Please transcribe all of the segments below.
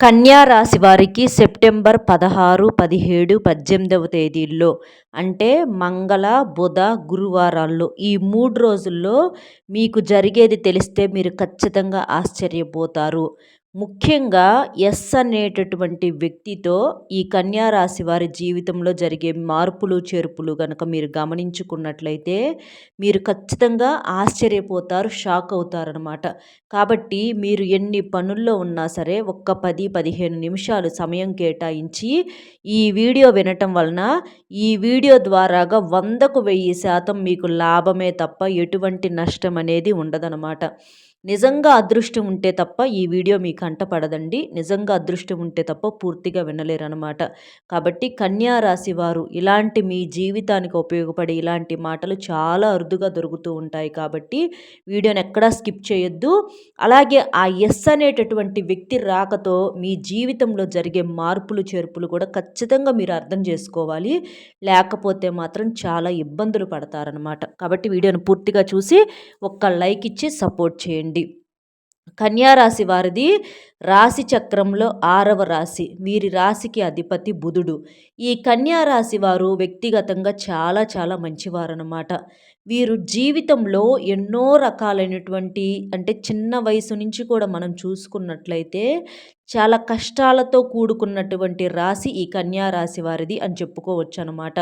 కన్యా రాశి వారికి సెప్టెంబర్ పదహారు పదిహేడు పద్దెనిమిదవ తేదీల్లో అంటే మంగళ బుధ గురువారాల్లో ఈ మూడు రోజుల్లో మీకు జరిగేది తెలిస్తే మీరు ఖచ్చితంగా ఆశ్చర్యపోతారు. ముఖ్యంగా ఎస్ అనేటటువంటి వ్యక్తితో ఈ కన్యా రాశి వారి జీవితంలో జరిగే మార్పులు చేర్పులు కనుక మీరు గమనించుకున్నట్లయితే మీరు ఖచ్చితంగా ఆశ్చర్యపోతారు షాక్ అవుతారనమాట కాబట్టి మీరు ఎన్ని పనుల్లో ఉన్నా సరే ఒక్క పది పదిహేను నిమిషాలు సమయం కేటాయించి ఈ వీడియో వినటం వలన ఈ వీడియో ద్వారాగా వందకు వెయ్యి శాతం మీకు లాభమే తప్ప ఎటువంటి నష్టం అనేది ఉండదనమాట నిజంగా అదృష్టం ఉంటే తప్ప ఈ వీడియో మీ కంట పడదండి. నిజంగా అదృష్టం ఉంటే తప్ప పూర్తిగా వినలేరనమాట కాబట్టి కన్యా రాశి వారు ఇలాంటి మీ జీవితానికి ఉపయోగపడే ఇలాంటి మాటలు చాలా అరుదుగా దొరుకుతూ ఉంటాయి కాబట్టి వీడియోని ఎక్కడా స్కిప్ చేయొద్దు. అలాగే ఆ ఎస్ అనేటటువంటి వ్యక్తి రాకతో మీ జీవితంలో జరిగే మార్పులు చేర్పులు కూడా ఖచ్చితంగా మీరు అర్థం చేసుకోవాలి. లేకపోతే మాత్రం చాలా ఇబ్బందులు పడతారనమాట కాబట్టి వీడియోను పూర్తిగా చూసి ఒక్క లైక్ ఇచ్చి సపోర్ట్ చేయండి. కన్యారాశి వారిది రాశి చక్రంలో ఆరవ రాశి. వీరి రాశికి అధిపతి బుధుడు. ఈ కన్యారాశి వారు వ్యక్తిగతంగా చాలా చాలా మంచివారనమాట వీరు జీవితంలో ఎన్నో రకాలైనటువంటి అంటే చిన్న వయసు నుంచి కూడా మనం చూసుకున్నట్లయితే చాలా కష్టాలతో కూడుకున్నటువంటి రాశి ఈ కన్యా రాశి వారిది అని చెప్పుకోవచ్చు అనమాట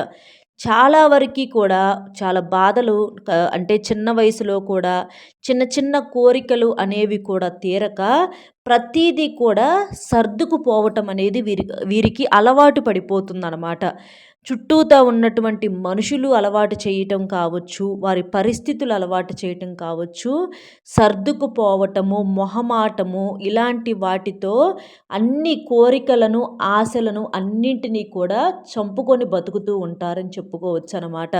చాలా వరకు కూడా చాలా బాధలు అంటే చిన్న వయసులో కూడా చిన్న చిన్న కోరికలు అనేవి కూడా తీరక ప్రతీదీ కూడా సర్దుకుపోవటం అనేది వీరి వీరికి అలవాటు పడిపోతుందన్నమాట. చుట్టూతా ఉన్నటువంటి మనుషులు అలవాటు చేయటం కావచ్చు వారి పరిస్థితులు అలవాటు చేయటం కావచ్చు సర్దుకుపోవటము మొహమాటము ఇలాంటి వాటితో అన్ని కోరికలను ఆశలను అన్నింటినీ కూడా చంపుకొని బతుకుతూ ఉంటారని చెప్పుకోవచ్చు అనమాట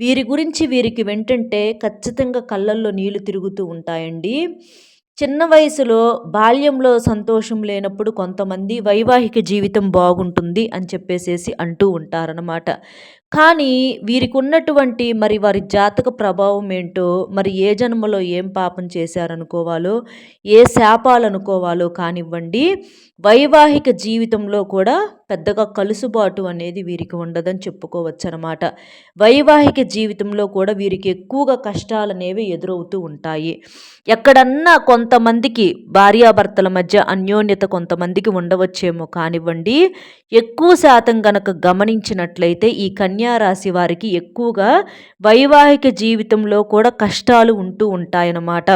వీరి గురించి వీరికి వెంటంటే ఖచ్చితంగా కళ్ళల్లో నీళ్ళు తిరుగుతూ ఉంటాయండి. చిన్న వయసులో బాల్యంలో సంతోషం లేనప్పుడు కొంతమంది వైవాహిక జీవితం బాగుంటుంది అని చెప్పేసేసి అంటూ ఉంటారనమాట కానీ వీరికి ఉన్నటువంటి మరి వారి జాతక ప్రభావం ఏంటో మరి ఏ జన్మలో ఏం పాపం చేశారనుకోవాలో ఏ శాపాలు అనుకోవాలో కానివ్వండి వైవాహిక జీవితంలో కూడా పెద్దగా కలుసుబాటు అనేది వీరికి ఉండదని చెప్పుకోవచ్చు అనమాట వైవాహిక జీవితంలో కూడా వీరికి ఎక్కువగా కష్టాలు అనేవి ఎదురవుతూ ఉంటాయి. ఎక్కడన్నా కొంతమందికి భార్యాభర్తల మధ్య అన్యోన్యత కొంతమందికి ఉండవచ్చేమో కానివ్వండి ఎక్కువ శాతం గనక గమనించినట్లయితే ఈ కన్య కన్యారాశి వారికి ఎక్కువగా వైవాహిక జీవితంలో కూడా కష్టాలు ఉంటూ ఉంటాయన్నమాట.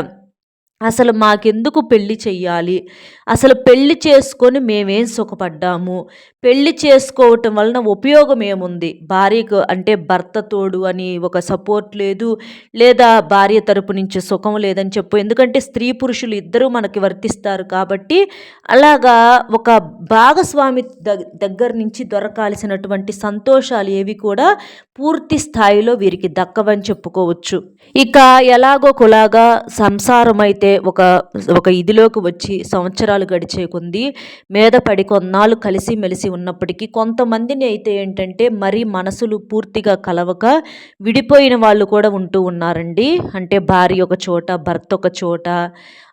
అసలు మాకెందుకు పెళ్ళి చెయ్యాలి? అసలు పెళ్ళి చేసుకొని మేమేం సుఖపడ్డాము? పెళ్ళి చేసుకోవటం వలన ఉపయోగం ఏముంది? భార్యకు అంటే భర్త తోడు అని ఒక సపోర్ట్ లేదు లేదా భార్య తరపు నుంచి సుఖం లేదని చెప్పు. ఎందుకంటే స్త్రీ పురుషులు ఇద్దరూ మనకి వర్తిస్తారు కాబట్టి అలాగా ఒక భాగస్వామి దగ్గర నుంచి దొరకాల్సినటువంటి సంతోషాలు ఏవి కూడా పూర్తి స్థాయిలో వీరికి దక్కవని చెప్పుకోవచ్చు. ఇక ఎలాగో కులాగా సంసారం అయితే ఒక ఒక ఇదిలోకి వచ్చి సంవత్సరాలు గడిచే కొంది మీద పడి కొన్నాళ్ళు కలిసి మెలిసి ఉన్నప్పటికీ కొంతమందిని అయితే ఏంటంటే మరి మనసులు పూర్తిగా కలవక విడిపోయిన వాళ్ళు కూడా ఉంటూ ఉన్నారండి. అంటే భార్య ఒక చోట భర్త ఒక చోట.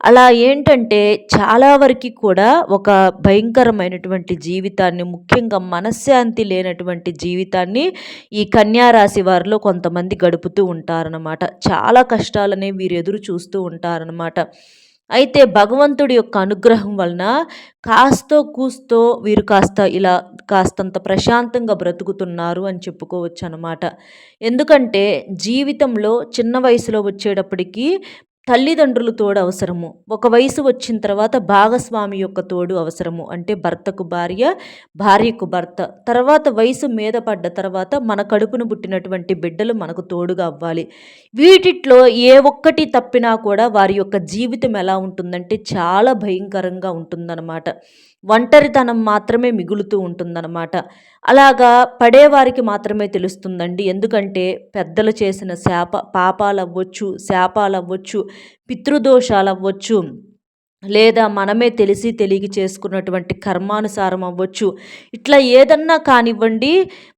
అలా ఏంటంటే చాలా వరకు కూడా ఒక భయంకరమైనటువంటి జీవితాన్ని ముఖ్యంగా మనశ్శాంతి లేనటువంటి జీవితాన్ని ఈ కన్యారాశి వారిలో కొంతమంది గడుపుతూ ఉంటారనమాట చాలా కష్టాలనే వీరు ఎదురు చూస్తూ ఉంటారనమాట అయితే భగవంతుడి యొక్క అనుగ్రహం వలన కాస్తో కూస్తో వీరు కాస్త ఇలా కాస్తంత ప్రశాంతంగా బ్రతుకుతున్నారు అని చెప్పుకోవచ్చు అనమాట ఎందుకంటే జీవితంలో చిన్న వయసులో వచ్చేటప్పటికి తల్లిదండ్రులు తోడు అవసరము. ఒక వయసు వచ్చిన తర్వాత భాగస్వామి యొక్క తోడు అవసరము. అంటే భర్తకు భార్య భార్యకు భర్త. తర్వాత వయసు మీద పడ్డ తర్వాత మన కడుపును పుట్టినటువంటి బిడ్డలు మనకు తోడుగా అవ్వాలి. వీటిట్లో ఏ ఒక్కటి తప్పినా కూడా వారి యొక్క జీవితం ఎలా ఉంటుందంటే చాలా భయంకరంగా ఉంటుందన్నమాట. ఒంటరితనం మాత్రమే మిగులుతూ ఉంటుందన్నమాట. అలాగా పడేవారికి మాత్రమే తెలుస్తుందండి. ఎందుకంటే పెద్దలు చేసిన శాప పాపాలు అవ్వచ్చు శాపాలు అవ్వచ్చు పితృదోషాలు అవ్వచ్చు లేదా మనమే తెలిసి తెలియక చేసుకున్నటువంటి కర్మానుసారం అవ్వచ్చు. ఇట్లా ఏదన్నా కానివ్వండి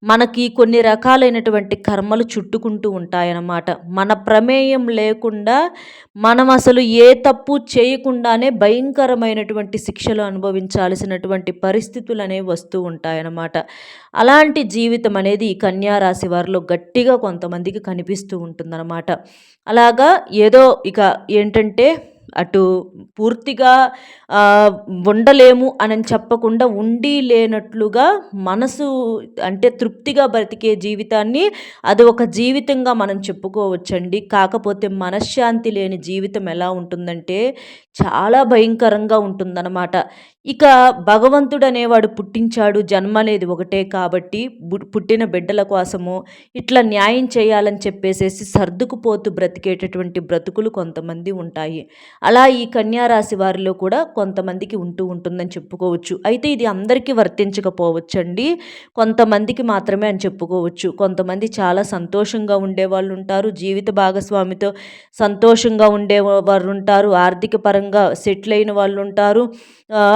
మనకి కొన్ని రకాలైనటువంటి కర్మలు చుట్టుకుంటూ ఉంటాయన్నమాట. మన ప్రమేయం లేకుండా మనం అసలు ఏ తప్పు చేయకుండానే భయంకరమైనటువంటి శిక్షలు అనుభవించాల్సినటువంటి పరిస్థితులు అనేవి వస్తూ ఉంటాయన్నమాట. అలాంటి జీవితం అనేది ఈ కన్యారాశి వారిలో గట్టిగా కొంతమందికి కనిపిస్తూ ఉంటుందన్నమాట. అలాగా ఏదో ఇక ఏంటంటే అటు పూర్తిగా ఉండలేము అని చెప్పకుండా ఉండి లేనట్లుగా మనసు అంటే తృప్తిగా బ్రతికే జీవితాన్ని అది ఒక జీవితంగా మనం చెప్పుకోవచ్చండి. కాకపోతే మనశ్శాంతి లేని జీవితం ఎలా ఉంటుందంటే చాలా భయంకరంగా ఉంటుందన్నమాట. ఇక భగవంతుడు అనేవాడు పుట్టించాడు జన్మ అనేది ఒకటే కాబట్టి పుట్టిన బిడ్డల కోసము ఇట్లా న్యాయం చేయాలని చెప్పేసేసి సర్దుకుపోతూ బ్రతికేటటువంటి బ్రతుకులు కొంతమంది ఉంటాయి. అలా ఈ కన్యారాశి వారిలో కూడా కొంతమందికి ఉంటూ ఉంటుందని చెప్పుకోవచ్చు. అయితే ఇది అందరికీ వర్తించకపోవచ్చండి. కొంతమందికి మాత్రమే అని చెప్పుకోవచ్చు. కొంతమంది చాలా సంతోషంగా ఉండేవాళ్ళు ఉంటారు జీవిత భాగస్వామితో సంతోషంగా ఉండేవారు ఉంటారు ఆర్థిక పరంగా సెటిల్ అయిన వాళ్ళు ఉంటారు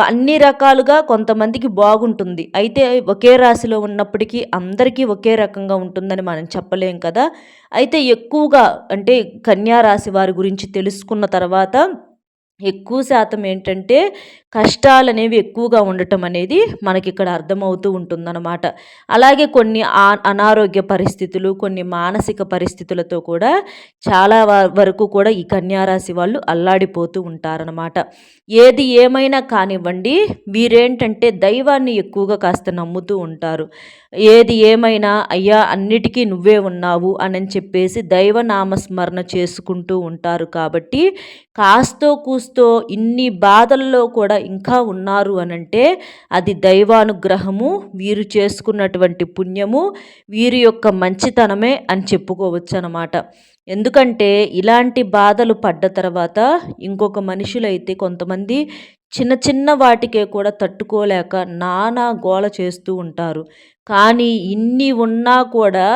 అన్ని రకాలుగా కొంతమందికి బాగుంటుంది. అయితే ఒకే రాశిలో ఉన్నప్పటికీ అందరికీ ఒకే రకంగా ఉంటుందని మనం చెప్పలేం కదా. అయితే ఎక్కువగా అంటే కన్యా రాశి వారి గురించి తెలుసుకున్న తర్వాత ఎక్కువ శాతం ఏంటంటే కష్టాలు అనేవి ఎక్కువగా ఉండటం అనేది మనకి ఇక్కడ అర్థమవుతూ ఉంటుందన్నమాట. అలాగే కొన్ని అనారోగ్య పరిస్థితులు కొన్ని మానసిక పరిస్థితులతో కూడా చాలా వరకు కూడా ఈ కన్యారాశి వాళ్ళు అల్లాడిపోతూ ఉంటారనమాట ఏది ఏమైనా కానివ్వండి వీరేంటంటే దైవాన్ని ఎక్కువగా కాస్త నమ్ముతూ ఉంటారు. ఏది ఏమైనా అయ్యా అన్నిటికీ నువ్వే ఉన్నావు అని చెప్పేసి దైవనామస్మరణ చేసుకుంటూ ఉంటారు కాబట్టి కాస్తో కూస్తో ఇన్ని బాధల్లో కూడా ఇంకా ఉన్నారు అనంటే అది దైవానుగ్రహము వీరు చేసుకున్నటువంటి పుణ్యము వీరి యొక్క మంచితనమే అని చెప్పుకోవచ్చు అనమాట ఎందుకంటే ఇలాంటి బాధలు పడ్డ తర్వాత ఇంకొక మనుషులైతే కొంతమంది చిన్న చిన్న వాటికే కూడా తట్టుకోలేక నానా గోల చేస్తూ ఉంటారు. కానీ ఇన్ని ఉన్నా కూడా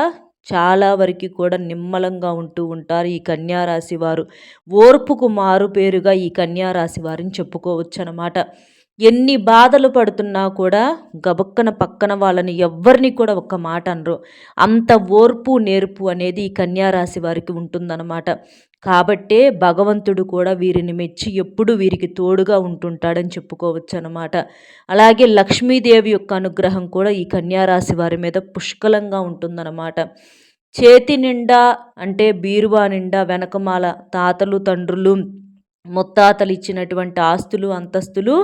చాలా వరకు కూడా నిమ్మలంగా ఉంటూ ఉంటారు ఈ కన్యారాశి వారు. ఓర్పుకు మారు పేరుగా ఈ కన్యారాశి వారిని చెప్పుకోవచ్చు అనమాట ఎన్ని బాధలు పడుతున్నా కూడా గబక్కన పక్కన వాళ్ళని ఎవ్వరిని కూడా ఒక్క మాట అనరు. అంత ఓర్పు నేర్పు అనేది ఈ కన్యారాశి వారికి ఉంటుందన్నమాట. కాబట్టే భగవంతుడు కూడా వీరిని మెచ్చి ఎప్పుడు వీరికి తోడుగా ఉంటుంటాడని చెప్పుకోవచ్చు అనమాట అలాగే లక్ష్మీదేవి యొక్క అనుగ్రహం కూడా ఈ కన్యారాశి వారి మీద పుష్కలంగా ఉంటుందన్నమాట. చేతి నిండా అంటే బీరువా నిండా వెనకమాల తాతలు తండ్రులు ముత్తాతలు ఇచ్చినటువంటి ఆస్తులు అంతస్తులు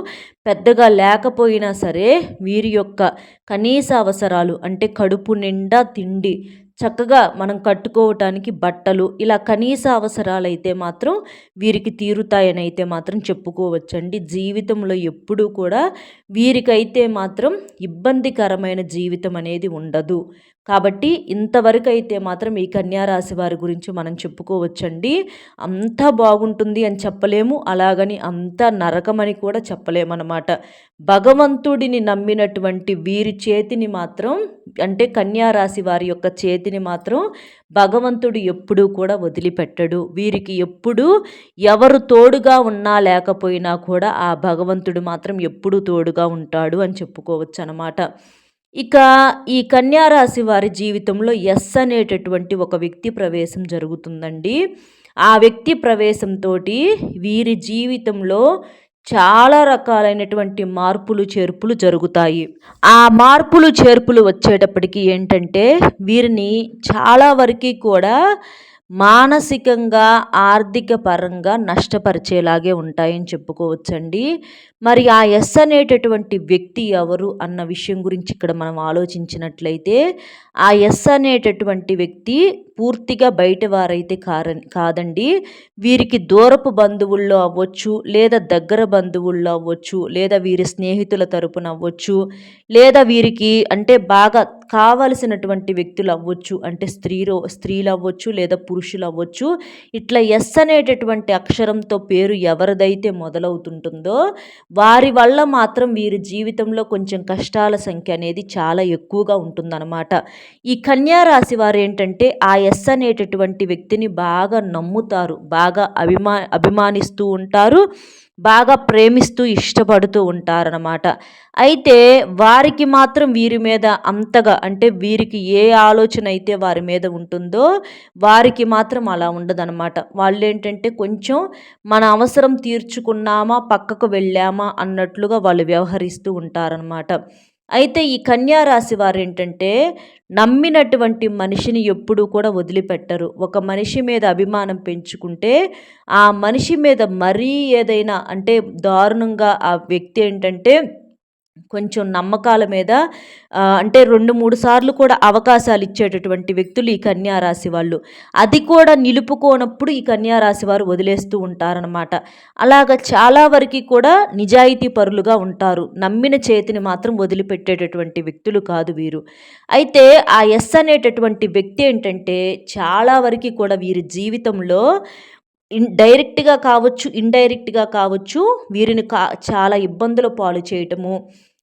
పెద్దగా లేకపోయినా సరే వీరి యొక్క కనీస అవసరాలు అంటే కడుపు నిండా తిండి చక్కగా మనం కట్టుకోవటానికి బట్టలు ఇలా కనీస అవసరాలు అయితే మాత్రం వీరికి తీరుతాయని అయితే మాత్రం చెప్పుకోవచ్చండి. జీవితంలో ఎప్పుడూ కూడా వీరికైతే మాత్రం ఇబ్బందికరమైన జీవితం అనేది ఉండదు. కాబట్టి ఇంతవరకు అయితే మాత్రం ఈ కన్యారాశి వారి గురించి మనం చెప్పుకోవచ్చండి. అంత బాగుంటుంది అని చెప్పలేము అలాగని అంత నరకమని కూడా చెప్పలేమన్నమాట. భగవంతుడిని నమ్మినటువంటి వీరి చేతిని మాత్రం అంటే కన్యారాశి వారి యొక్క చేతి చేతిని మాత్రం భగవంతుడు ఎప్పుడూ కూడా వదిలిపెట్టడు. వీరికి ఎప్పుడూ ఎవరు తోడుగా ఉన్నా లేకపోయినా కూడా ఆ భగవంతుడు మాత్రం ఎప్పుడూ తోడుగా ఉంటాడు అని చెప్పుకోవచ్చు అనమాట ఇక ఈ కన్యారాశి వారి జీవితంలో ఎస్ అనేటటువంటి ఒక వ్యక్తి ప్రవేశం జరుగుతుందండి. ఆ వ్యక్తి ప్రవేశంతో వీరి జీవితంలో చాలా రకాలైనటువంటి మార్పులు చేర్పులు జరుగుతాయి. ఆ మార్పులు చేర్పులు వచ్చేటప్పటికి ఏంటంటే వీరిని చాలా వరకు కూడా మానసికంగా ఆర్థిక పరంగా నష్టపరిచేలాగే ఉంటాయని చెప్పుకోవచ్చండి. మరి ఆ ఎస్ అనేటటువంటి వ్యక్తి ఎవరు అన్న విషయం గురించి ఇక్కడ మనం ఆలోచించినట్లయితే ఆ ఎస్ అనేటటువంటి వ్యక్తి పూర్తిగా బయట వారైతే కాదండి. వీరికి దూరపు బంధువుల్లో అవ్వచ్చు లేదా దగ్గర బంధువుల్లో అవ్వచ్చు లేదా వీరి స్నేహితుల తరపున అవ్వచ్చు లేదా వీరికి అంటే బాగా కావలసినటువంటి వ్యక్తులు అవ్వచ్చు అంటే స్త్రీలో స్త్రీలు అవ్వచ్చు లేదా పురుషులు అవ్వచ్చు ఇట్లా ఎస్ అనేటటువంటి అక్షరంతో పేరు ఎవరిదైతే మొదలవుతుంటుందో వారి వల్ల మాత్రం వీరి జీవితంలో కొంచెం కష్టాల సంఖ్య అనేది చాలా ఎక్కువగా ఉంటుందన్నమాట. ఈ కన్యా రాశి వారు ఏంటంటే ఆ ఎస్ అనేటటువంటి వ్యక్తిని బాగా నమ్ముతారు బాగా అభిమా అభిమానిస్తూ ఉంటారు. బాగా ప్రేమిస్తూ ఇష్టపడుతూ ఉంటారనమాట అయితే వారికి మాత్రం వీరి మీద అంతగా అంటే వీరికి ఏ ఆలోచన అయితే వారి మీద ఉంటుందో వారికి మాత్రం అలా ఉండదన్నమాట. వాళ్ళు ఏంటంటే కొంచెం మన అవసరం తీర్చుకున్నామా పక్కకు వెళ్ళామా అన్నట్లుగా వాళ్ళు వ్యవహరిస్తూ ఉంటారనమాట అయితే ఈ కన్యారాశి వారు ఏంటంటే నమ్మినటువంటి మనిషిని ఎప్పుడూ కూడా వదిలిపెట్టరు. ఒక మనిషి మీద అభిమానం పెంచుకుంటే ఆ మనిషి మీద మరీ ఏదైనా అంటే దారుణంగా ఆ వ్యక్తి ఏంటంటే కొంచెం నమ్మకాల మీద అంటే రెండు మూడు సార్లు కూడా అవకాశాలు ఇచ్చేటటువంటి వ్యక్తులు ఈ కన్యారాశి వాళ్ళు. అది కూడా నిలుపుకోనప్పుడు ఈ కన్యారాశి వారు వదిలేస్తూ ఉంటారనమాట అలాగ చాలా వరకు కూడా నిజాయితీ పరులుగా ఉంటారు. నమ్మిన చేతిని మాత్రం వదిలిపెట్టేటటువంటి వ్యక్తులు కాదు వీరు. అయితే ఆ ఎస్ అనేటటువంటి వ్యక్తి ఏంటంటే చాలా వరకు కూడా వీరి జీవితంలో ఇన్ డైరెక్ట్గా కావచ్చు ఇండైరెక్ట్గా కావచ్చు వీరిని కా చాలా ఇబ్బందుల పాలు చేయటము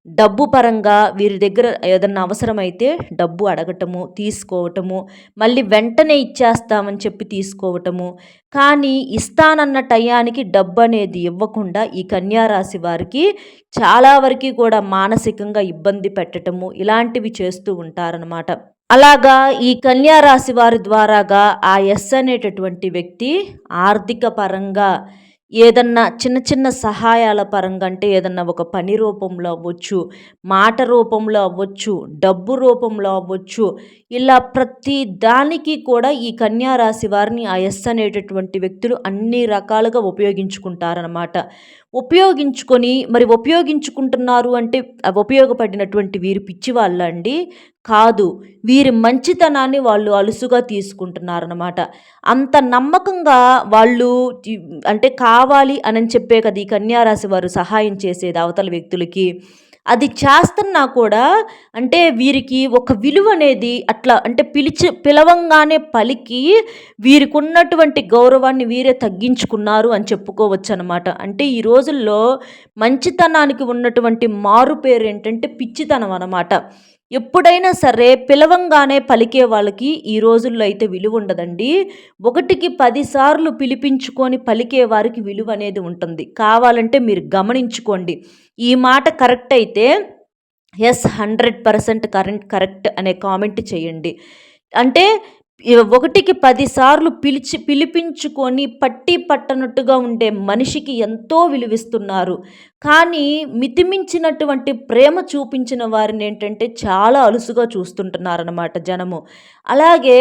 డబ్బు పరంగా వీరి దగ్గర ఏదన్నా అవసరమైతే డబ్బు అడగటము తీసుకోవటము మళ్ళీ వెంటనే ఇచ్చేస్తామని చెప్పి తీసుకోవటము. కానీ ఇస్తానన్న టయానికి డబ్బు అనేది ఇవ్వకుండా ఈ కన్యారాశి వారికి చాలా వరకు కూడా మానసికంగా ఇబ్బంది పెట్టటము ఇలాంటివి చేస్తూ ఉంటారనమాట అలాగా ఈ కన్యారాశి వారి ద్వారాగా ఆ ఎస్ అనేటటువంటి వ్యక్తి ఆర్థిక పరంగా ఏదన్నా చిన్న చిన్న సహాయాల పరంగా అంటే ఏదన్నా ఒక పని రూపంలో అవ్వచ్చు మాట రూపంలో అవ్వచ్చు డబ్బు రూపంలో అవ్వచ్చు. ఇలా ప్రతి దానికి కూడా ఈ కన్యారాశి వారిని ఆ ఎస్ అనేటటువంటి వ్యక్తులు అన్ని రకాలుగా ఉపయోగించుకుంటారనమాట ఉపయోగించుకొని మరి ఉపయోగించుకుంటున్నారు అంటే ఉపయోగపడినటువంటి వీరు పిచ్చి వాళ్ళండి కాదు వీరి మంచితనాన్ని వాళ్ళు అలుసుగా తీసుకుంటున్నారనమాట అంత నమ్మకంగా వాళ్ళు అంటే కావాలి అని చెప్పే కదా ఈ కన్యారాశి వారు సహాయం చేసేది అవతల వ్యక్తులకి అది చేస్తున్నా కూడా అంటే వీరికి ఒక విలువ అనేది అట్లా అంటే పిలిచి పిలవంగానే పలికి వీరికి ఉన్నటువంటి గౌరవాన్ని వీరే తగ్గించుకున్నారు అని చెప్పుకోవచ్చు అనమాట అంటే ఈ రోజుల్లో మంచితనానికి ఉన్నటువంటి మారు పేరు ఏంటంటే పిచ్చితనం అనమాట ఎప్పుడైనా సరే పిలవంగానే పలికే వాళ్ళకి ఈ రోజుల్లో అయితే విలువ ఉండదండి. ఒకటికి పదిసార్లు పిలిపించుకొని పలికే వారికి విలువ అనేది ఉంటుంది. కావాలంటే మీరు గమనించుకోండి. ఈ మాట కరెక్ట్ అయితే yes hundred percent current correct అనే కామెంట్ చేయండి. అంటే ఒకటికి పదిసార్లు పిలిచి పిలిపించుకొని పట్టి పట్టనట్టుగా ఉండే మనిషికి ఎంతో విలువిస్తున్నారు. కానీ మితిమించినటువంటి ప్రేమ చూపించిన వారిని ఏంటంటే చాలా అలుసుగా చూస్తుంటున్నారనమాట జనము. అలాగే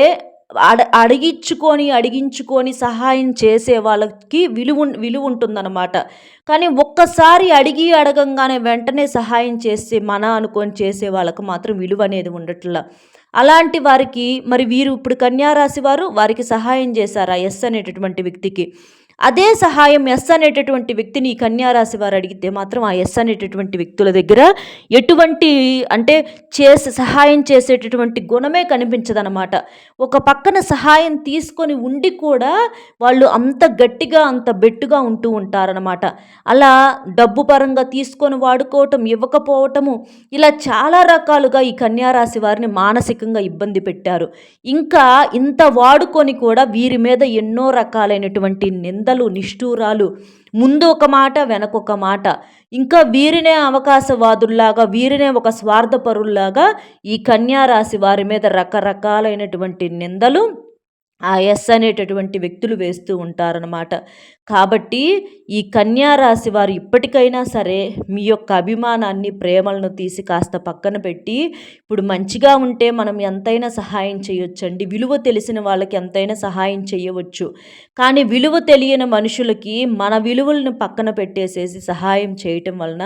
అడ అడిగించుకొని అడిగించుకొని సహాయం చేసే వాళ్ళకి విలువ విలువ ఉంటుందన్నమాట. కానీ ఒక్కసారి అడిగి అడగంగానే వెంటనే సహాయం చేసి మన అనుకొని చేసే వాళ్ళకు మాత్రం విలువ అనేది ఉండట్లా. అలాంటి వారికి మరి వీరు ఇప్పుడు కన్యారాశి వారు వారికి సహాయం చేశారా? ఎస్ అనేటటువంటి వ్యక్తికి. అదే సహాయం ఎస్ అనేటటువంటి వ్యక్తిని ఈ కన్యారాశి వారు అడిగితే మాత్రం ఆ ఎస్ అనేటటువంటి వ్యక్తుల దగ్గర ఎటువంటి అంటే చేసే సహాయం చేసేటటువంటి గుణమే కనిపించదనమాట ఒక పక్కన సహాయం తీసుకొని ఉండి కూడా వాళ్ళు అంత గట్టిగా అంత బెట్టుగా ఉంటూ ఉంటారనమాట అలా డబ్బు పరంగా తీసుకొని వాడుకోవటం ఇవ్వకపోవటము ఇలా చాలా రకాలుగా ఈ కన్యారాశి వారిని మానసికంగా ఇబ్బంది పెట్టారు. ఇంకా ఇంత వాడుకొని కూడా వీరి మీద ఎన్నో రకాలైనటువంటి నింద నిందలు నిష్ఠూరాలు. ముందు ఒక మాట వెనకొక మాట. ఇంకా వీరినే అవకాశవాదుల్లాగా వీరినే ఒక స్వార్థపరుల్లాగా ఈ కన్యారాశి వారి మీద రకరకాలైనటువంటి నిందలు ఆ ఎస్ అనేటటువంటి వ్యక్తులు వేస్తూ ఉంటారనమాట కాబట్టి ఈ కన్యా రాశి వారు ఇప్పటికైనా సరే మీ యొక్క అభిమానాన్ని ప్రేమలను తీసి కాస్త పక్కన పెట్టి ఇప్పుడు మంచిగా ఉంటే మనం ఎంతైనా సహాయం చేయొచ్చండి. విలువ తెలిసిన వాళ్ళకి ఎంతైనా సహాయం చేయవచ్చు. కానీ విలువ తెలియని మనుషులకి మన విలువలను పక్కన పెట్టేసేసి సహాయం చేయటం వలన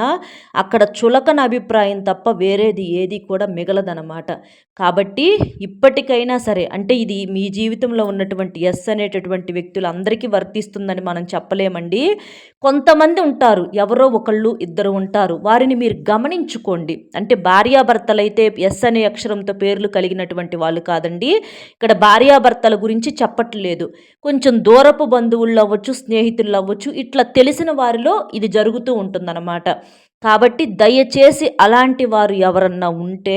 అక్కడ చులకన అభిప్రాయం తప్ప వేరేది ఏది కూడా మిగలదనమాట కాబట్టి ఇప్పటికైనా సరే అంటే ఇది మీ జీవితంలో ఉన్నటువంటి ఎస్ అనేటటువంటి వ్యక్తులు అందరికీ వర్తిస్తుందని మనం చెప్పలేమండి. కొంతమంది ఉంటారు ఎవరో ఒకళ్ళు ఇద్దరు ఉంటారు. వారిని మీరు గమనించుకోండి. అంటే భార్యాభర్తలైతే ఎస్ అనే అక్షరంతో పేర్లు కలిగినటువంటి వాళ్ళు కాదండి. ఇక్కడ భార్యాభర్తల గురించి చెప్పట్లేదు. కొంచెం దూరపు బంధువుల్లో అవ్వచ్చు స్నేహితులు అవ్వచ్చు ఇట్లా తెలిసిన వారిలో ఇది జరుగుతూ ఉంటుందన్నమాట. కాబట్టి దయచేసి అలాంటి వారు ఎవరన్నా ఉంటే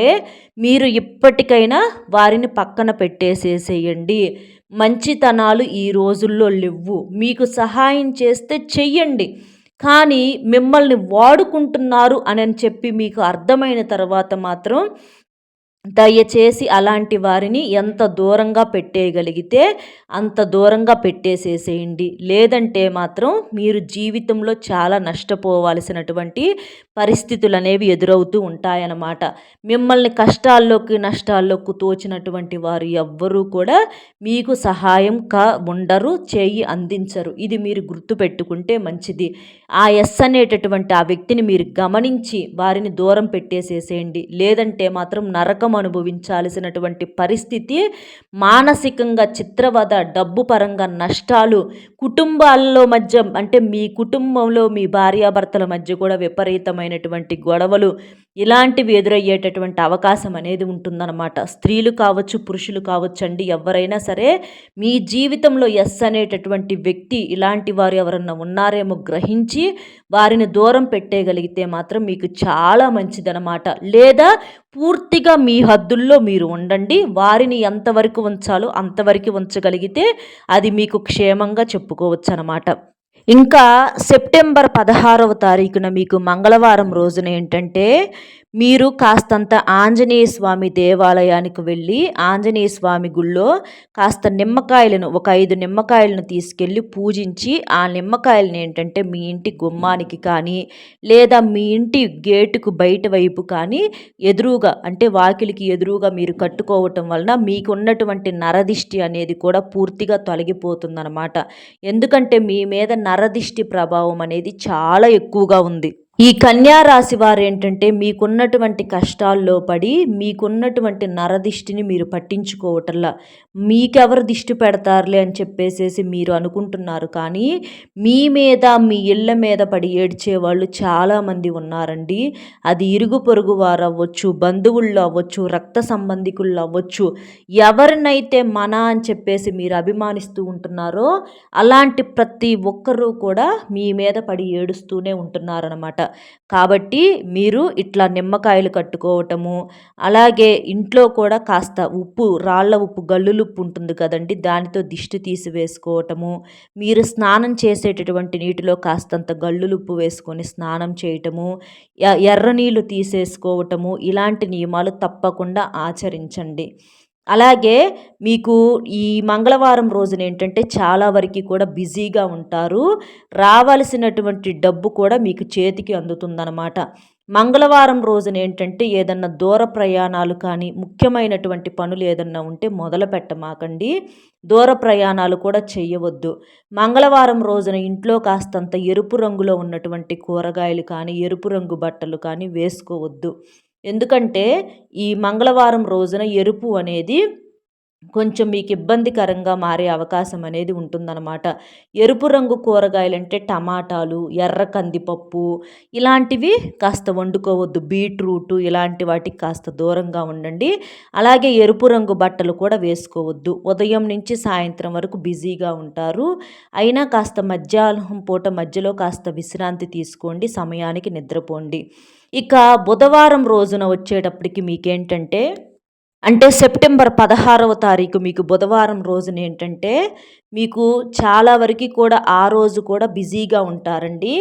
మీరు ఇప్పటికైనా వారిని పక్కన పెట్టేసేసేయండి. మంచితనాలు ఈ రోజుల్లో లేవు. మీకు సహాయం చేస్తే చెయ్యండి. కానీ మిమ్మల్ని వాడుకుంటున్నారు అని చెప్పి మీకు అర్థమైన తర్వాత మాత్రం దయచేసి అలాంటి వారిని ఎంత దూరంగా పెట్టేయగలిగితే అంత దూరంగా పెట్టేసేసేయండి. లేదంటే మాత్రం మీరు జీవితంలో చాలా నష్టపోవాల్సినటువంటి పరిస్థితులు అనేవి ఎదురవుతూ ఉంటాయన్నమాట. మిమ్మల్ని కష్టాల్లోకి నష్టాల్లోకి తోచినటువంటి వారు ఎవ్వరూ కూడా మీకు సహాయం కా ఉండరు చేయి అందించరు. ఇది మీరు గుర్తుపెట్టుకుంటే మంచిది. ఆ ఎస్ అనేటటువంటి ఆ వ్యక్తిని మీరు గమనించి వారిని దూరం పెట్టేసేసేయండి. లేదంటే మాత్రం నరకం అనుభవించాల్సినటువంటి పరిస్థితి మానసికంగా చిత్రవద డబ్బు పరంగా నష్టాలు కుటుంబాల్లో మధ్య అంటే మీ కుటుంబంలో మీ భార్యాభర్తల మధ్య కూడా రకమైనటువంటి గొడవలు ఇలాంటివి ఎదురయ్యేటటువంటి అవకాశం అనేది ఉంటుందన్నమాట. స్త్రీలు కావచ్చు పురుషులు కావచ్చు అండి ఎవరైనా సరే మీ జీవితంలో ఎస్ అనేటటువంటి వ్యక్తి ఇలాంటి వారు ఎవరన్నా ఉన్నారేమో గ్రహించి వారిని దూరం పెట్టేయగలిగితే మాత్రం మీకు చాలా మంచిదనమాట లేదా పూర్తిగా మీ హద్దుల్లో మీరు ఉండండి వారిని ఎంతవరకు ఉంచాలో అంతవరకు ఉంచగలిగితే అది మీకు క్షేమంగా చెప్పుకోవచ్చు అనమాట ఇంకా సెప్టెంబర్ పదహారవ తారీఖున మీకు మంగళవారం రోజున ఏంటంటే మీరు కాస్తంత ఆంజనేయ స్వామి దేవాలయానికి వెళ్ళి ఆంజనేయ స్వామి గుళ్ళో కాస్త నిమ్మకాయలను ఒక ఐదు నిమ్మకాయలను తీసుకెళ్ళి పూజించి ఆ నిమ్మకాయలను ఏంటంటే మీ ఇంటి గుమ్మానికి కానీ లేదా మీ ఇంటి గేటుకు బయట వైపు కానీ ఎదురుగా అంటే వాకిలికి ఎదురుగా మీరు కట్టుకోవటం వలన మీకున్నటువంటి నరదిష్టి అనేది కూడా పూర్తిగా తొలగిపోతుందన్నమాట. ఎందుకంటే మీ మీద నరదిష్టి ప్రభావం అనేది చాలా ఎక్కువగా ఉంది. ఈ కన్యా రాశి వారు ఏంటంటే మీకున్నటువంటి కష్టాల్లో పడి మీకున్నటువంటి నరదిష్టిని మీరు పట్టించుకోవటంలా. మీకెవరు దిష్టి పెడతారులే అని చెప్పేసేసి మీరు అనుకుంటున్నారు. కానీ మీ మీద మీ ఇళ్ళ మీద పడి ఏడ్చే వాళ్ళు చాలామంది ఉన్నారండి. అది ఇరుగు పొరుగు వారు అవ్వచ్చు బంధువుల్లో అవ్వచ్చు రక్త సంబంధికుల్లో అవ్వచ్చు. ఎవరినైతే మన అని చెప్పేసి మీరు అభిమానిస్తూ ఉంటున్నారో అలాంటి ప్రతి ఒక్కరూ కూడా మీ మీద పడి ఏడుస్తూనే ఉంటున్నారనమాట కాబట్టి మీరు ఇట్లా నిమ్మకాయలు కట్టుకోవటము అలాగే ఇంట్లో కూడా కాస్త ఉప్పు రాళ్ళ ఉప్పు గల్లులుప్పు ఉంటుంది కదండి దానితో దిష్టి తీసి వేసుకోవటము మీరు స్నానం చేసేటటువంటి నీటిలో కాస్తంత గల్లులుప్పు వేసుకొని స్నానం చేయటము ఎర్ర నీళ్ళు తీసేసుకోవటము ఇలాంటి నియమాలు తప్పకుండా ఆచరించండి. అలాగే మీకు ఈ మంగళవారం రోజున ఏంటంటే చాలా వరకు కూడా బిజీగా ఉంటారు. రావాల్సినటువంటి డబ్బు కూడా మీకు చేతికి అందుతుందన్నమాట. మంగళవారం రోజున ఏంటంటే ఏదన్నా దూర ప్రయాణాలు కానీ ముఖ్యమైనటువంటి పనులు ఏదన్నా ఉంటే మొదలు పెట్టమాకండి. దూర ప్రయాణాలు కూడా చేయవద్దు మంగళవారం రోజున ఇంట్లో కాస్తంత ఎరుపు రంగులో ఉన్నటువంటి కూరగాయలు కానీ ఎరుపు రంగు బట్టలు కానీ వేసుకోవద్దు. ఎందుకంటే ఈ మంగళవారం రోజున ఎరుపు అనేది కొంచెం మీకు ఇబ్బందికరంగా మారే అవకాశం అనేది ఉంటుందన్నమాట. ఎరుపు రంగు కూరగాయలు అంటే టమాటాలు ఎర్ర కందిపప్పు ఇలాంటివి కాస్త వండుకోవద్దు. బీట్రూటు ఇలాంటి వాటికి కాస్త దూరంగా ఉండండి. అలాగే ఎరుపు రంగు బట్టలు కూడా వేసుకోవద్దు. ఉదయం నుంచి సాయంత్రం వరకు బిజీగా ఉంటారు. అయినా కాస్త మధ్యాహ్నం పూట మధ్యలో కాస్త విశ్రాంతి తీసుకోండి. సమయానికి నిద్రపోండి. ఇక బుధవారం రోజున వచ్చేటప్పటికి మీకేంటంటే అంటే సెప్టెంబర్ పదహారవ తారీఖు మీకు బుధవారం రోజున ఏంటంటే మీకు చాలా వరకు కూడా ఆ రోజు కూడా బిజీగా ఉంటారండి.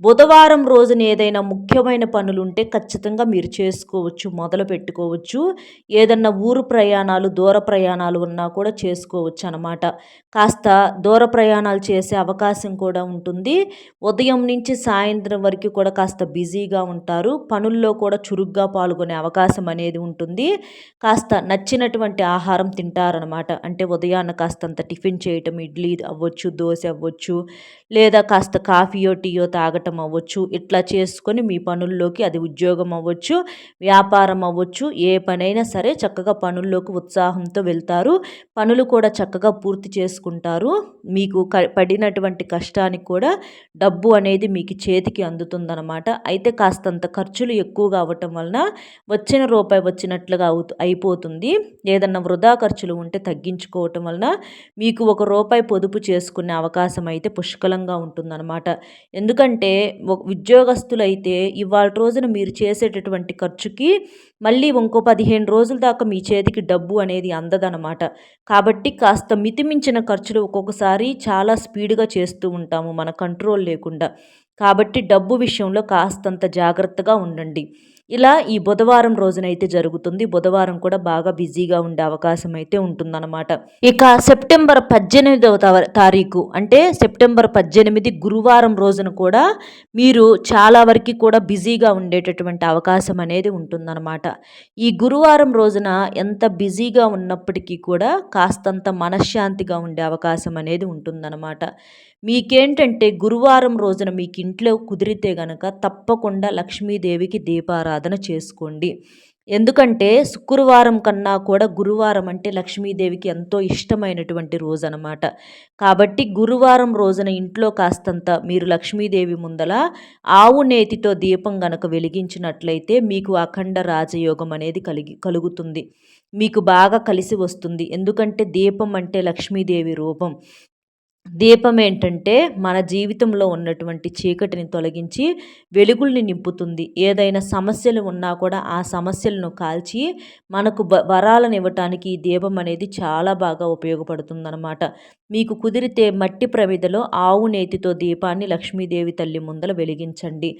బుధవారం రోజున ఏదైనా ముఖ్యమైన పనులు ఉంటే ఖచ్చితంగా మీరు చేసుకోవచ్చు మొదలు పెట్టుకోవచ్చు. ఏదన్నా ఊరు ప్రయాణాలు దూర ప్రయాణాలు ఉన్నా కూడా చేసుకోవచ్చు అనమాట కాస్త దూర ప్రయాణాలు చేసే అవకాశం కూడా ఉంటుంది. ఉదయం నుంచి సాయంత్రం వరకు కూడా కాస్త బిజీగా ఉంటారు. పనుల్లో కూడా చురుగ్గా పాల్గొనే అవకాశం అనేది ఉంటుంది. కాస్త నచ్చినటువంటి ఆహారం తింటారనమాట అంటే ఉదయాన్న కాస్తంత టిఫిన్ చేయటం ఇడ్లీ అవ్వచ్చు దోశ అవ్వచ్చు లేదా కాస్త కాఫీయో టీయో తాగటం అవ్వచ్చు. ఇట్లా చేసుకొని మీ పనుల్లోకి అది ఉద్యోగం అవ్వచ్చు వ్యాపారం అవ్వచ్చు ఏ పనైనా సరే చక్కగా పనుల్లోకి ఉత్సాహంతో వెళ్తారు. పనులు కూడా చక్కగా పూర్తి చేసుకుంటారు. మీకు క పడినటువంటి కష్టానికి కూడా డబ్బు అనేది మీకు చేతికి అందుతుందన్నమాట. అయితే కాస్తంత ఖర్చులు ఎక్కువగా అవ్వటం వలన వచ్చిన రూపాయి వచ్చినట్లుగా అవుతు అయిపోతుంది. ఏదన్నా వృధా ఖర్చులు ఉంటే తగ్గించుకోవటం వలన మీకు ఒక రూపాయి పొదుపు చేసుకునే అవకాశం అయితే పుష్కలంగా ఉంటుందన్నమాట. ఎందుకంటే ఉద్యోగస్తులైతే ఇవాళ రోజున మీరు చేసేటటువంటి ఖర్చుకి మళ్ళీ ఇంకో పదిహేను రోజుల దాకా మీ చేతికి డబ్బు అనేది అందదనమాట కాబట్టి కాస్త మితిమించిన ఖర్చులు ఒక్కొక్కసారి చాలా స్పీడ్గా చేస్తూ ఉంటాము మన కంట్రోల్ లేకుండా. కాబట్టి డబ్బు విషయంలో కాస్తంత జాగ్రత్తగా ఉండండి. ఇలా ఈ బుధవారం రోజునైతే జరుగుతుంది. బుధవారం కూడా బాగా బిజీగా ఉండే అవకాశం అయితే ఉంటుందన్నమాట. ఇక సెప్టెంబర్ పద్దెనిమిదవ తారీఖు అంటే సెప్టెంబర్ పద్దెనిమిది గురువారం రోజున కూడా మీరు చాలా వరకు కూడా బిజీగా ఉండేటటువంటి అవకాశం అనేది ఉంటుందన్నమాట. ఈ గురువారం రోజున ఎంత బిజీగా ఉన్నప్పటికీ కూడా కాస్తంత మనశ్శాంతిగా ఉండే అవకాశం అనేది ఉంటుందన్నమాట. మీకేంటంటే గురువారం రోజున మీకు ఇంట్లో కుదిరితే గనక తప్పకుండా లక్ష్మీదేవికి దీపారాధన చేసుకోండి. ఎందుకంటే శుక్రవారం కన్నా కూడా గురువారం అంటే లక్ష్మీదేవికి ఎంతో ఇష్టమైనటువంటి రోజు అనమాట కాబట్టి గురువారం రోజున ఇంట్లో కాస్తంత మీరు లక్ష్మీదేవి ముందల ఆవు నేతితో దీపం గనక వెలిగించినట్లయితే మీకు అఖండ రాజయోగం అనేది కలిగి కలుగుతుంది. మీకు బాగా కలిసి వస్తుంది. ఎందుకంటే దీపం అంటే లక్ష్మీదేవి రూపం. దీపం ఏంటంటే మన జీవితంలో ఉన్నటువంటి చీకటిని తొలగించి వెలుగుల్ని నింపుతుంది. ఏదైనా సమస్యలు ఉన్నా కూడా ఆ సమస్యలను కాల్చి మనకు వరాలను ఇవ్వటానికి ఈ దీపం అనేది చాలా బాగా ఉపయోగపడుతుందన్నమాట. మీకు కుదిరితే మట్టి ప్రమిదలో ఆవు నేతితో దీపాన్ని లక్ష్మీదేవి తల్లి ముందల వెలిగించండి.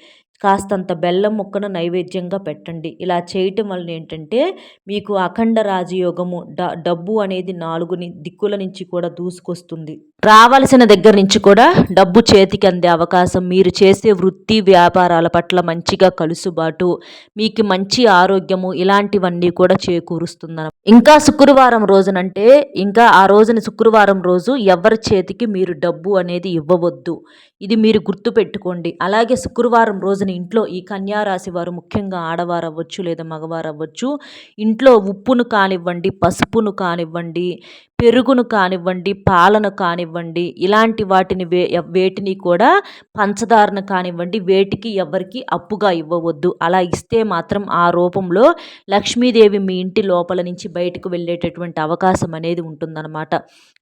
కాస్తంత బెల్లం ముక్కను నైవేద్యంగా పెట్టండి. ఇలా చేయటం వలన ఏంటంటే మీకు అఖండ రాజయోగము డ డబ్బు అనేది నాలుగుని దిక్కుల నుంచి కూడా దూసుకొస్తుంది. రావాల్సిన దగ్గర నుంచి కూడా డబ్బు చేతికి అందే అవకాశం. మీరు చేసే వృత్తి వ్యాపారాల పట్ల మంచిగా కలుసుబాటు మీకు మంచి ఆరోగ్యము ఇలాంటివన్నీ కూడా చేకూరుస్తుందన. ఇంకా శుక్రవారం రోజునంటే ఇంకా ఆ రోజున శుక్రవారం రోజు ఎవరి చేతికి మీరు డబ్బు అనేది ఇవ్వవద్దు. ఇది మీరు గుర్తుపెట్టుకోండి. అలాగే శుక్రవారం రోజున ఇంట్లో ఈ కన్యారాశి వారు ముఖ్యంగా ఆడవారు అవ్వచ్చు లేదా మగవారు అవ్వచ్చు ఇంట్లో ఉప్పును కానివ్వండి పసుపును కానివ్వండి పెరుగును కానివ్వండి పాలను కానివ్వండి ఇలాంటి వాటిని వే వేటిని కూడా పంచదారను కానివ్వండి వేటికి ఎవరికి అప్పుగా ఇవ్వవద్దు. అలా ఇస్తే మాత్రం ఆ రూపంలో లక్ష్మీదేవి మీ ఇంటి లోపల నుంచి బయటకు వెళ్ళేటటువంటి అవకాశం అనేది ఉంటుందన్నమాట.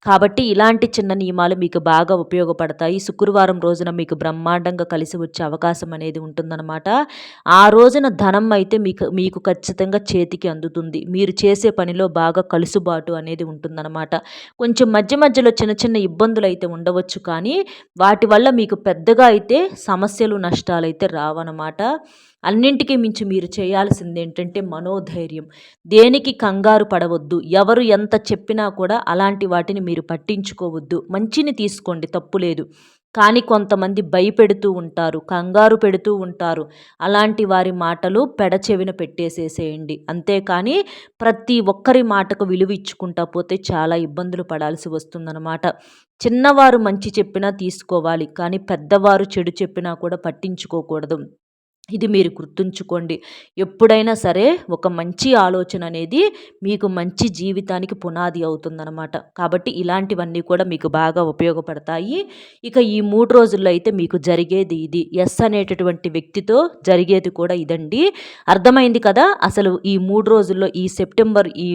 కాబట్టి ఇలాంటి చిన్న నియమాలు మీకు బాగా ఉపయోగపడతాయి. శుక్రవారం రోజున మీకు బ్రహ్మాండంగా కలిసి వచ్చే అవకాశం అనేది ఉంటుందన్నమాట. ఆ రోజున ధనం అయితే మీకు మీకు ఖచ్చితంగా చేతికి అందుతుంది. మీరు చేసే పనిలో బాగా కలుసుబాటు అనేది ఉంటుందన్నమాట. కొంచెం మధ్య మధ్యలో చిన్న చిన్న ఇబ్బందులు అయితే ఉండవచ్చు కానీ వాటి వల్ల మీకు పెద్దగా అయితే సమస్యలు నష్టాలు అయితే రావన్నమాట. అన్నింటికీ మించి మీరు చేయాల్సింది ఏంటంటే మనోధైర్యం. దేనికి కంగారు పడవద్దు. ఎవరు ఎంత చెప్పినా కూడా అలాంటి వాటిని మీరు పట్టించుకోవద్దు. మంచిని తీసుకోండి తప్పు లేదు. కానీ కొంతమంది భయపెడుతూ ఉంటారు కంగారు పెడుతూ ఉంటారు. అలాంటి వారి మాటలు పెడచెవిన పెట్టేసేసేయండి. అంతేకాని ప్రతి ఒక్కరి మాటకు విలువ ఇచ్చుకుంటా పోతే చాలా ఇబ్బందులు పడాల్సి వస్తుందన్నమాట. చిన్నవారు మంచి చెప్పినా తీసుకోవాలి కానీ పెద్దవారు చెడు చెప్పినా కూడా పట్టించుకోకూడదు. ఇది మీరు గుర్తుంచుకోండి. ఎప్పుడైనా సరే ఒక మంచి ఆలోచన అనేది మీకు మంచి జీవితానికి పునాది అవుతుందన్నమాట. కాబట్టి ఇలాంటివన్నీ కూడా మీకు బాగా ఉపయోగపడతాయి. ఇక ఈ మూడు రోజుల్లో అయితే మీకు జరిగేది ఇది. ఎస్ అనేటటువంటి వ్యక్తితో జరిగేది కూడా ఇదండి. అర్థమైంది కదా? అసలు ఈ మూడు రోజుల్లో ఈ సెప్టెంబర్ ఈ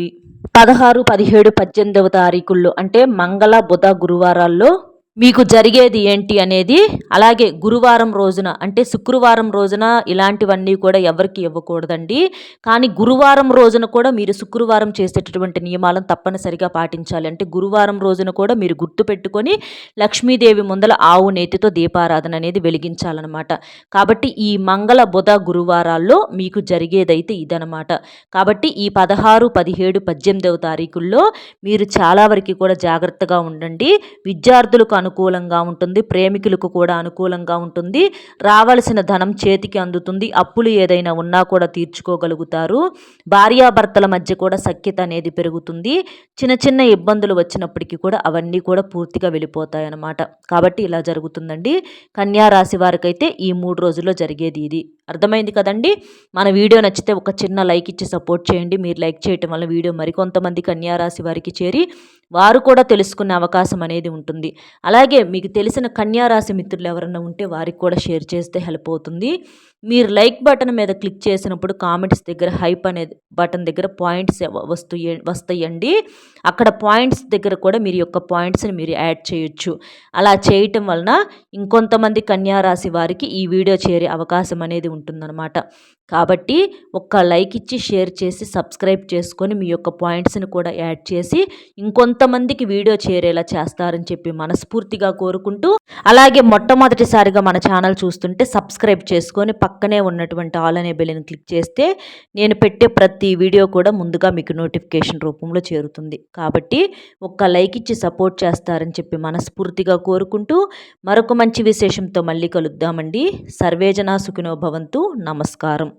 పదహారు పదిహేడు పద్దెనిమిదవ తారీఖుల్లో అంటే మంగళ బుధ గురువారాల్లో మీకు జరిగేది ఏంటి అనేది అలాగే గురువారం రోజున అంటే శుక్రవారం రోజున ఇలాంటివన్నీ కూడా ఎవరికి ఇవ్వకూడదండి. కానీ గురువారం రోజున కూడా మీరు శుక్రవారం చేసేటటువంటి నియమాలను తప్పనిసరిగా పాటించాలి. అంటే గురువారం రోజున కూడా మీరు గుర్తుపెట్టుకొని లక్ష్మీదేవి ముందల ఆవు నేతితో దీపారాధన అనేది వెలిగించాలన్నమాట. కాబట్టి ఈ మంగళ బుధ గురువారాల్లో మీకు జరిగేదైతే ఇదనమాట కాబట్టి ఈ పదహారు పదిహేడు పద్దెనిమిదవ తారీఖుల్లో మీరు చాలా వరకు కూడా జాగ్రత్తగా ఉండండి. విద్యార్థులకు అనుకూలంగా ఉంటుంది ప్రేమికులకు కూడా అనుకూలంగా ఉంటుంది. రావలసిన ధనం చేతికి అందుతుంది అప్పులు ఏదైనా ఉన్నా కూడా తీర్చుకోగలుగుతారు. భార్యాభర్తల మధ్య కూడా సఖ్యత అనేది పెరుగుతుంది. చిన్న చిన్న ఇబ్బందులు వచ్చినప్పటికీ కూడా అవన్నీ కూడా పూర్తిగా వెళ్ళిపోతాయి అన్నమాట కాబట్టి ఇలా జరుగుతుందండి. కన్యారాశి వారికైతే ఈ మూడు రోజుల్లో జరిగేది ఇది. అర్థమైంది కదండి? మన వీడియో నచ్చితే ఒక చిన్న లైక్ ఇచ్చి సపోర్ట్ చేయండి. మీరు లైక్ చేయటం వల్ల వీడియో మరికొంతమంది కన్యారాశి వారికి చేరి వారు కూడా తెలుసుకునే అవకాశం అనేది ఉంటుంది. అలాగే మీకు తెలిసిన కన్యారాశి మిత్రులు ఎవరైనా ఉంటే వారికి కూడా షేర్ చేస్తే హెల్ప్ అవుతుంది. మీరు లైక్ బటన్ మీద క్లిక్ చేసినప్పుడు కామెంట్స్ దగ్గర హైప్ అనేది బటన్ దగ్గర పాయింట్స్ వస్తు వస్తాయండి. అక్కడ పాయింట్స్ దగ్గర కూడా మీరు యొక్క పాయింట్స్ని మీరు యాడ్ చేయొచ్చు. అలా చేయటం వలన ఇంకొంతమంది కన్యారాశి వారికి ఈ వీడియో చేరే అవకాశం అనేది ఉంటుందన్నమాట. కాబట్టి ఒక్క లైక్ ఇచ్చి షేర్ చేసి సబ్స్క్రైబ్ చేసుకొని మీ యొక్క పాయింట్స్ని కూడా యాడ్ చేసి ఇంకొంతమందికి వీడియో చేరేలా చేస్తారని చెప్పి మనస్ఫూర్తిగా కోరుకుంటూ అలాగే మొట్టమొదటిసారిగా మన ఛానల్ చూస్తుంటే సబ్స్క్రైబ్ చేసుకొని పక్కనే ఉన్నటువంటి ఆల్ అనే బెల్ని క్లిక్ చేస్తే నేను పెట్టే ప్రతి వీడియో కూడా ముందుగా మీకు నోటిఫికేషన్ రూపంలో చేరుతుంది. కాబట్టి ఒక్క లైక్ ఇచ్చి సపోర్ట్ చేస్తారని చెప్పి మనస్ఫూర్తిగా కోరుకుంటూ మరొక మంచి విశేషంతో మళ్ళీ కలుద్దామండి. సర్వేజనా సుఖినో భవంతు. నమస్కారం.